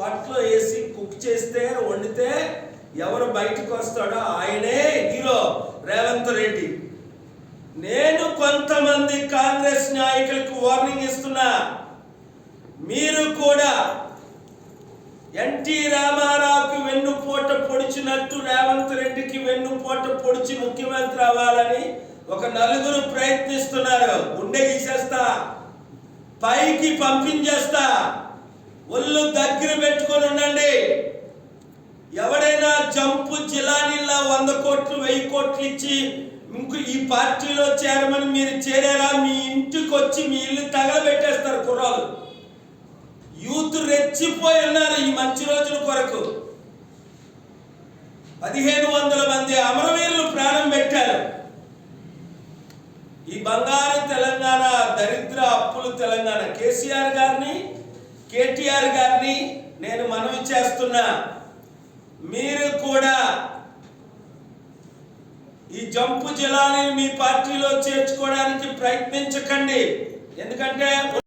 పాట్లో వేసి కుక్ చేస్తే వండితే ఎవరు బయటకు వస్తాడో ఆయనే హీరో. రేవంత్ రెడ్డి. నేను కొంతమంది కాంగ్రెస్ నాయకులకు వార్నింగ్ ఇస్తున్నా. మీరు కూడా ఎన్టీ రామారావుకి వెన్నుపోట పొడిచినట్టు రేవంత్ రెడ్డికి వెన్నుపోట పొడిచి ముఖ్యమంత్రి అవ్వాలని ఒక నలుగురు ప్రయత్నిస్తున్నారు. గుండె గీసేస్తా. పైకి పంపించేస్తా. ఒళ్ళు దగ్గర పెట్టుకొని ఉండండి. ఎవడైనా జంపు జిలానీలా వంద కోట్లు వెయ్యి కోట్లు ఇచ్చి ఇంకో ఈ పార్టీలో చేరమని మీరు చేరారా? మీ ఇంటికి వచ్చి మీ ఇల్లు తగలబెట్టేస్తారు కుర్రాలు యూత్ రెచ్చిపోయి ఉన్నారు ఈ మంచి రోజుల కొరకు. పదిహేను వందల మంది అమరవీరులు ప్రాణం పెట్టారు. ఈ బంగారు తెలంగాణ దరిద్ర అప్పులు తెలంగాణ. కేసీఆర్ గారిని కేటీఆర్ గారిని నేను మనవి చేస్తున్నా. మీరు కూడా ఈ జంపు జిల్లాని మీ పార్టీలో చేర్చుకోవడానికి ప్రయత్నించకండి. ఎందుకంటే